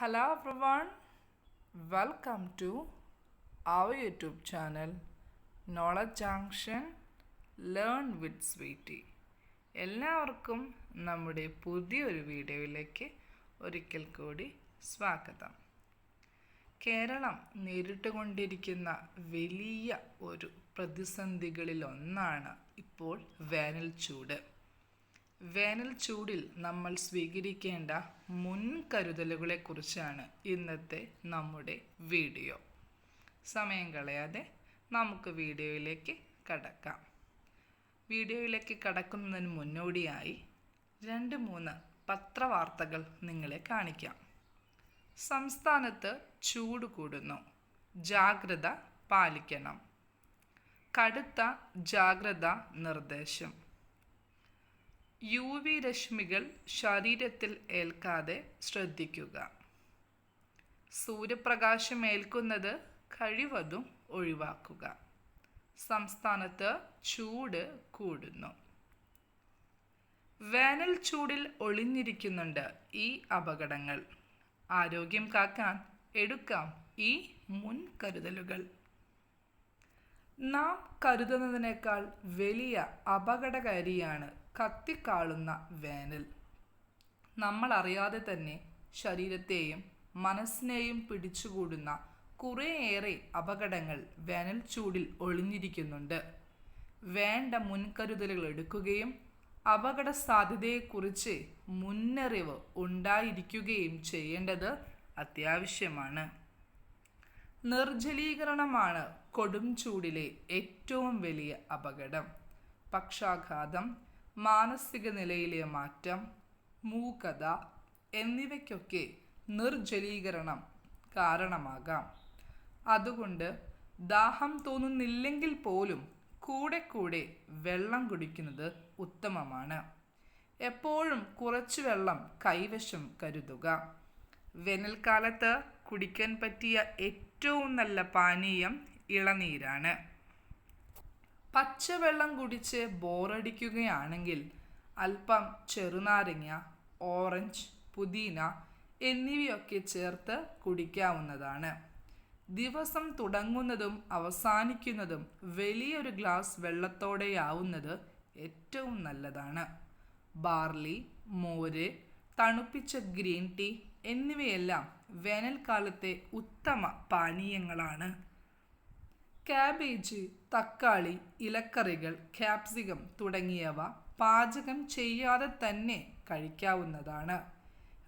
Hello everyone, welcome to our YouTube channel knowledge Junction learn with Sweetie. എല്ലാവർക്കും നമ്മുടെ പുതിയൊരു വീഡിയോയിലേക്ക് ഒരിക്കൽ കൂടി സ്വാഗതം. കേരളം നേരിട്ടുകൊണ്ടിരിക്കുന്ന വലിയ ഒരു പ്രതിസന്ധികളിലൊന്നാണ് ഇപ്പോൾ വേനൽ ചൂട്. വേനൽ ചൂടിൽ നമ്മൾ സ്വീകരിക്കേണ്ട മുൻകരുതലുകളെക്കുറിച്ചാണ് ഇന്നത്തെ നമ്മുടെ വീഡിയോ. സമയം കളയാതെ നമുക്ക് വീഡിയോയിലേക്ക് കടക്കാം. വീഡിയോയിലേക്ക് കടക്കുന്നതിന് മുന്നോടിയായി രണ്ട് മൂന്ന് പത്രവാർത്തകൾ നിങ്ങളെ കാണിക്കാം. സംസ്ഥാനത്ത് ചൂട് കൂടുന്നു. ജാഗ്രത പാലിക്കണം. കടുത്ത ജാഗ്രതാ നിർദ്ദേശം. യു വി രശ്മികൾ ശരീരത്തിൽ ഏൽക്കാതെ ശ്രദ്ധിക്കുക. സൂര്യപ്രകാശം ഏൽക്കുന്നത് കഴിവതും ഒഴിവാക്കുക. സംസ്ഥാനത്ത് ചൂട് കൂടുന്നു. വേനൽ ചൂടിൽ ഒളിഞ്ഞിരിക്കുന്നുണ്ട് ഈ അപകടങ്ങൾ. ആരോഗ്യം കാക്കാൻ എടുക്കാം ഈ മുൻകരുതലുകൾ. നാം കരുതുന്നതിനേക്കാൾ വലിയ അപകടകാരിയാണ് കത്തിക്കാളുന്ന വേനൽ. നമ്മൾ അറിയാതെ തന്നെ ശരീരത്തെയും മനസ്സിനെയും പിടിച്ചുകൂടുന്ന കുറേയേറെ അപകടങ്ങൾ വേനൽ ചൂടിൽ ഒളിഞ്ഞിരിക്കുന്നുണ്ട്. വേണ്ട മുൻകരുതലുകൾ എടുക്കുകയും അപകട സാധ്യതയെക്കുറിച്ച് മുന്നറിവ് ഉണ്ടായിരിക്കുകയും ചെയ്യേണ്ടത് അത്യാവശ്യമാണ്. നിർജലീകരണമാണ് കൊടും ചൂടിലെ ഏറ്റവും വലിയ അപകടം. പക്ഷാഘാതം മാനസിക നിലയിലെ മാറ്റം മൂകത എന്നിവയ്ക്കൊക്കെ നിർജലീകരണം കാരണമാകാം. അതുകൊണ്ട് ദാഹം തോന്നുന്നില്ലെങ്കിൽ പോലും കൂടെ കൂടെ വെള്ളം കുടിക്കുന്നത് ഉത്തമമാണ്. എപ്പോഴും കുറച്ച് വെള്ളം കൈവശം കരുതുക. വേനൽക്കാലത്ത് കുടിക്കാൻ പറ്റിയ ഏറ്റവും നല്ല പാനീയം ഇളനീരാണ്. പച്ചവെള്ളം കുടിച്ച് ബോറടിക്കുകയാണെങ്കിൽ അല്പം ചെറുനാരങ്ങ ഓറഞ്ച് പുതിന എന്നിവയൊക്കെ ചേർത്ത് കുടിക്കാവുന്നതാണ്. ദിവസം തുടങ്ങുന്നതും അവസാനിക്കുന്നതും വലിയൊരു ഗ്ലാസ് വെള്ളത്തോടെയാവുന്നത് ഏറ്റവും നല്ലതാണ്. ബാർലി മോര് തണുപ്പിച്ച ഗ്രീൻ ടീ എന്നിവയെല്ലാം വേനൽക്കാലത്തെ ഉത്തമ പാനീയങ്ങളാണ്. കാബേജ് തക്കാളി ഇലക്കറികൾ ക്യാപ്സികം തുടങ്ങിയവ പാചകം ചെയ്യാതെ തന്നെ കഴിക്കാവുന്നതാണ്.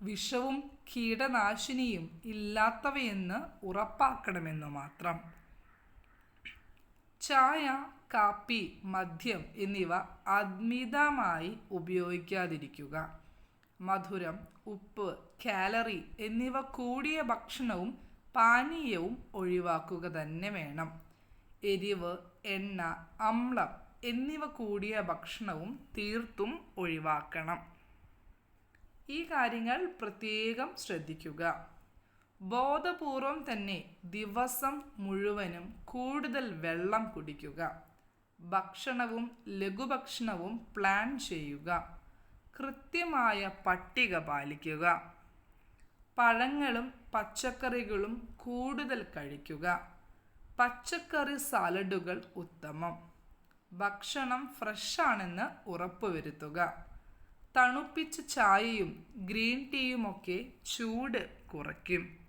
വിഷവും കീടനാശിനിയും ഇല്ലാത്തവയെന്ന് ഉറപ്പാക്കണമെന്നു മാത്രം. ചായ കാപ്പി മദ്യം എന്നിവ അമിതമായി ഉപയോഗിക്കാതിരിക്കുക. മധുരം ഉപ്പ് കാലറി എന്നിവ കൂടിയ ഭക്ഷണവും പാനീയവും ഒഴിവാക്കുക തന്നെ വേണം. എരിവ് എണ്ണ അമ്ലം എന്നിവ കൂടിയ ഭക്ഷണവും തീർത്തും ഒഴിവാക്കണം. ഈ കാര്യങ്ങൾ പ്രത്യേകം ശ്രദ്ധിക്കുക. ബോധപൂർവം തന്നെ ദിവസം മുഴുവനും കൂടുതൽ വെള്ളം കുടിക്കുക. ഭക്ഷണവും ലഘുഭക്ഷണവും പ്ലാൻ ചെയ്യുക. കൃത്യമായ പട്ടിക പാലിക്കുക. പഴങ്ങളും പച്ചക്കറികളും കൂടുതൽ കഴിക്കുക. പച്ചക്കറി സാലഡുകൾ ഉത്തമം. ഭക്ഷണം ഫ്രഷാണെന്ന് ഉറപ്പുവരുത്തുക. തണുപ്പിച്ച ചായയും ഗ്രീൻ ടീയുമൊക്കെ ചൂട് കുറയ്ക്കും.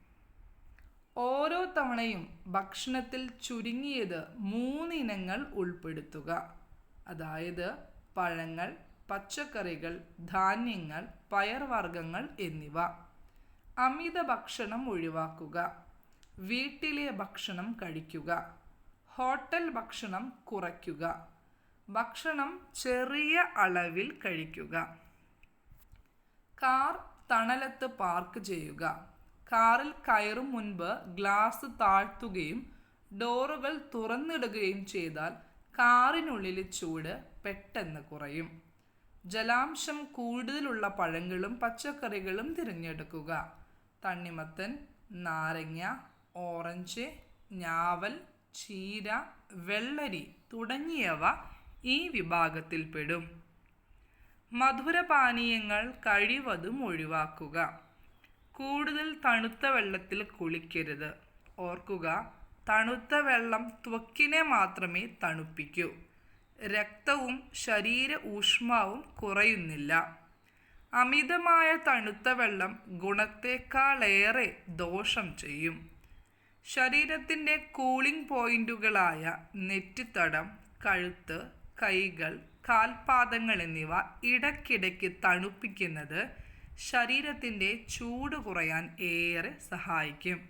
ഓരോ തവണയും ഭക്ഷണത്തിൽ ചുരുങ്ങിയത് മൂന്നിനങ്ങൾ ഉൾപ്പെടുത്തുക. അതായത് പഴങ്ങൾ പച്ചക്കറികൾ ധാന്യങ്ങൾ പയർവർഗങ്ങൾ എന്നിവ. അമിത ഭക്ഷണം ഒഴിവാക്കുക. വീട്ടിലെ ഭക്ഷണം കഴിക്കുക. ഹോട്ടൽ ഭക്ഷണം കുറയ്ക്കുക. ഭക്ഷണം ചെറിയ അളവിൽ കഴിക്കുക. കാർ തണലത്ത് പാർക്ക് ചെയ്യുക. കാറിൽ കയറും മുൻപ് ഗ്ലാസ് താഴ്ത്തുകയും ഡോറുകൾ തുറന്നിടുകയും ചെയ്താൽ കാറിനുള്ളിലെ ചൂട് പെട്ടെന്ന് കുറയും. ജലാംശം കൂടുതലുള്ള പഴങ്ങളും പച്ചക്കറികളും തിരഞ്ഞെടുക്കുക. തണ്ണിമത്തൻ നാരങ്ങ ഓറഞ്ച് ഞാവൽ ചീര വെള്ളരി തുടങ്ങിയവ ഈ വിഭാഗത്തിൽപ്പെടും. മധുരപാനീയങ്ങൾ കഴിവതും ഒഴിവാക്കുക. കൂടുതൽ തണുത്ത വെള്ളത്തിൽ കുളിക്കരുത്. ഓർക്കുക തണുത്ത വെള്ളം ത്വക്കിനെ മാത്രമേ തണുപ്പിക്കൂ. രക്തവും ശരീര ഊഷ്മാവും കുറയുന്നില്ല. അമിതമായ തണുത്ത വെള്ളം ഗുണത്തേക്കാളേറെ ദോഷം ചെയ്യും. ശരീരത്തിന്റെ കൂളിംഗ് പോയിന്റുകളായ നെറ്റിത്തടം കഴുത്ത് കൈകൾ കാൽപാദങ്ങൾ എന്നിവ ഇടയ്ക്കിടയ്ക്ക് തണുപ്പിക്കുന്നത് ശരീരത്തിന്റെ ചൂട് കുറയാൻ ഏറെ സഹായിക്കും.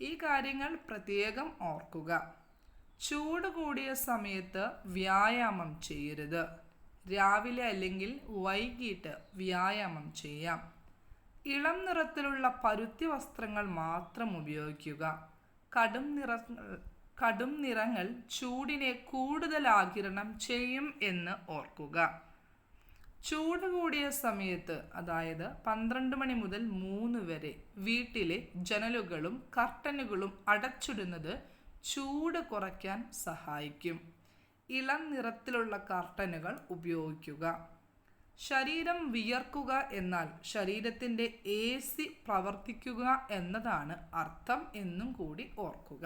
ഈ കാര്യങ്ങൾ പ്രത്യേകം ഓർക്കുക. ചൂട് കൂടിയ സമയത്ത് വ്യായാമം ചെയ്യരുത്. രാവിലെ അല്ലെങ്കിൽ വൈകിട്ട് വ്യായാമം ചെയ്യാം. ഇളം നിറത്തിലുള്ള പരുത്തി വസ്ത്രങ്ങൾ മാത്രം ഉപയോഗിക്കുക. കടും നിറങ്ങൾ കടും നിറങ്ങൾ ചൂടിനെ കൂടുതൽ ആകിരണം ചെയ്യും എന്ന് ഓർക്കുക. ചൂട് കൂടിയ സമയത്ത് അതായത് പന്ത്രണ്ട് മണി മുതൽ മൂന്ന് വരെ വീട്ടിലെ ജനലുകളും കർട്ടനുകളും അടച്ചിടുന്നത് ചൂട് കുറയ്ക്കാൻ സഹായിക്കും. ഇളം നിറത്തിലുള്ള കർട്ടനുകൾ ഉപയോഗിക്കുക. ശരീരം വിയർക്കുക എന്നാൽ ശരീരത്തിന്റെ എ സി പ്രവർത്തിക്കുക എന്നതാണ് അർത്ഥം എന്നും കൂടി ഓർക്കുക.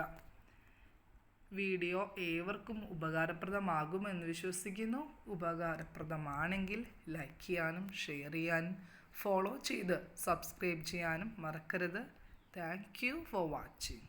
വീഡിയോ ഏവർക്കും ഉപകാരപ്രദമാകുമെന്ന് വിശ്വസിക്കുന്നു. ഉപകാരപ്രദമാണെങ്കിൽ ലൈക്ക് ചെയ്യാനും ഷെയർ ചെയ്യാനും ഫോളോ ചെയ്ത് സബ്സ്ക്രൈബ് ചെയ്യാനും മറക്കരുത്. Thank you for watching